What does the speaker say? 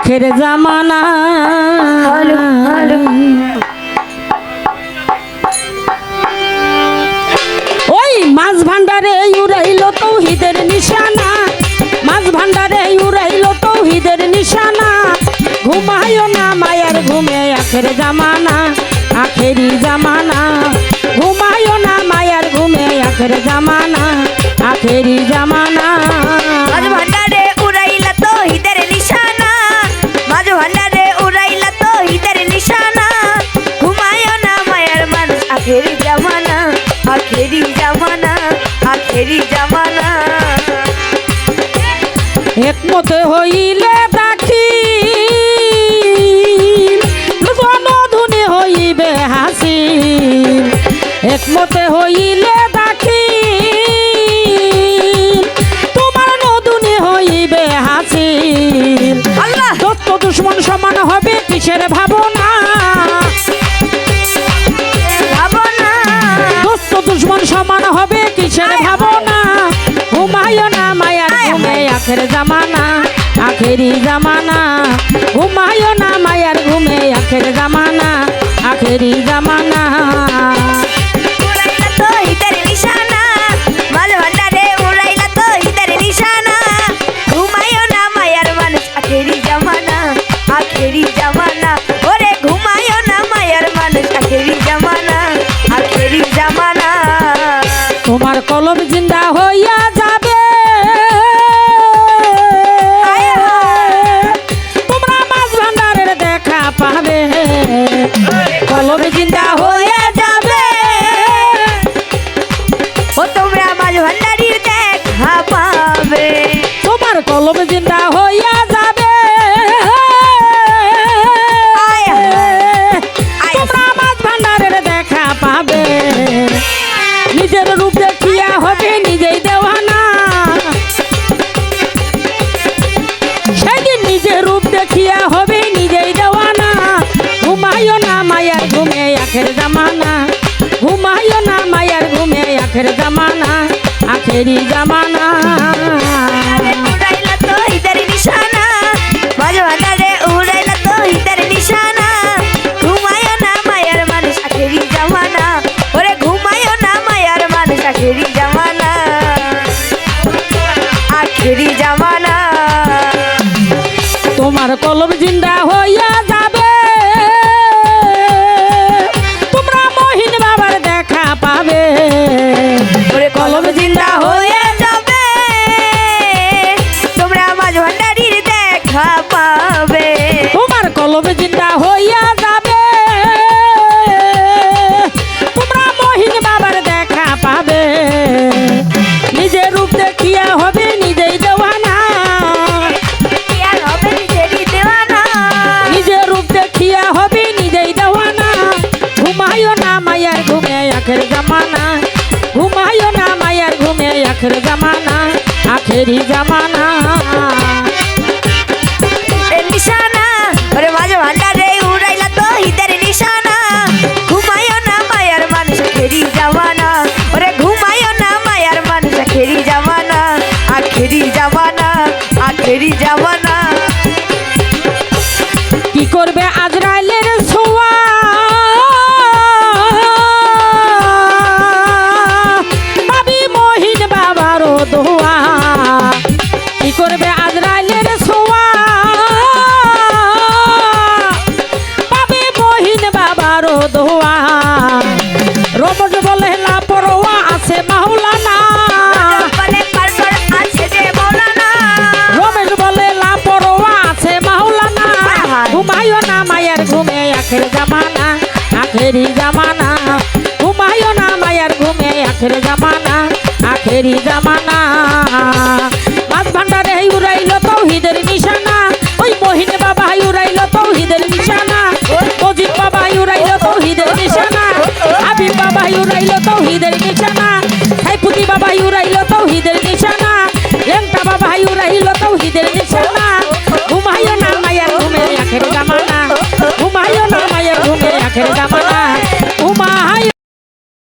আখের জামানা। ওই মাছ ভান্ডারে উড়াইল তৌহিদের নিশানা। মাছ ভান্ডারে উড়াইল তৌহিদের নিশানা। ঘুমায়ও না মায়ের ঘুমে আখের জামানা আখেরি জামানা। ঘুমায়ও না মায়ের ঘুমে আখের জামানা আখেরি জামানা। আখেরি জামানা আখেরি জামানা আখেরি জামানা। একমতে হইলে দাখি জনধুনি হইবে হাসি একমতে হইলে দাখি তোমার নদুনি হইবে হাসি আল্লাহ! দত্ত দুশ্মন সমান হবে কিসের ভাবনা? কিসের ভাবনা। ঘুমায় না মায়ার ঘুমে আখের জামানা আখেরি জামানা। ঘুমায় না মায়ার ঘুমে আখের জামানা আখেরি জামানা। তোমার কলম জিন্দা হইয়া যাবে। আয়। আয় তোমরা মাছ ভান্ডারের দেখা পাবে। নিজের রূপ দেখিয়া হবে নিজেই দেওয়ানা। সেদিন নিজের রূপ দেখিয়া হবে নিজেই দেওয়ানা। ঘুমাইও না মায়ার ঘুমে আখের জামানা। ঘুমাইও না মায়ার ঘুমে আখের জামানা। আখেরি জামানা। উড়াইলা তো হিদের নিশানা। মাঝ ভান্ডারে উড়াইলা তো হিদের নিশানা। ঘুমায়ও না মায়ার মানুষ আখেরি জামানা। ওরে ঘুমায়ও না মায়ার মানুষ আখেরি জামানা। আখেরি জামানা। তোমার কলম জিন্দা হইয়া হইয়া যাবে। তোমরা মহিন বাবার দেখা পাবে। নিজের রূপ দেখিয়া হবে নিজেই দেওয়ানা। নিজের রূপ দেখিয়া হবে নিজেই দেওয়ানা। ঘুমাইও না মায়ার ঘুমে আখের জামানা। ঘুমাইও না মায়ার ঘুমে আখের জামানা আখেরি জামানা। জামানা। কি করবে আজরাইলের ছোঁয়া? ভাবি মহিন বাবারও দোয়া। কি করবে আজরাইলের ছোঁয়া? ভাবি মহিন বাবারও দোয়া। রমজ বলে আখের জামানা, আখেরি জামানা। ঘুমায়ও না মায়ার ঘুমে, আখের জামানা, আখেরি জামানা। মাছ ভান্ডারে উড়াইল তৌহিদের নিশানা। ওই মহিন বাবা উড়াইল তৌহিদের নিশানা। মজিদ বাবা উড়াইল তৌহিদের নিশানা। হাবিব বাবা উড়াইল তৌহিদের নিশানা। সাইফুদি বাবা উড়াইল তৌহিদের নিশানা। লেংটা বাবা উড়াইল তৌহিদের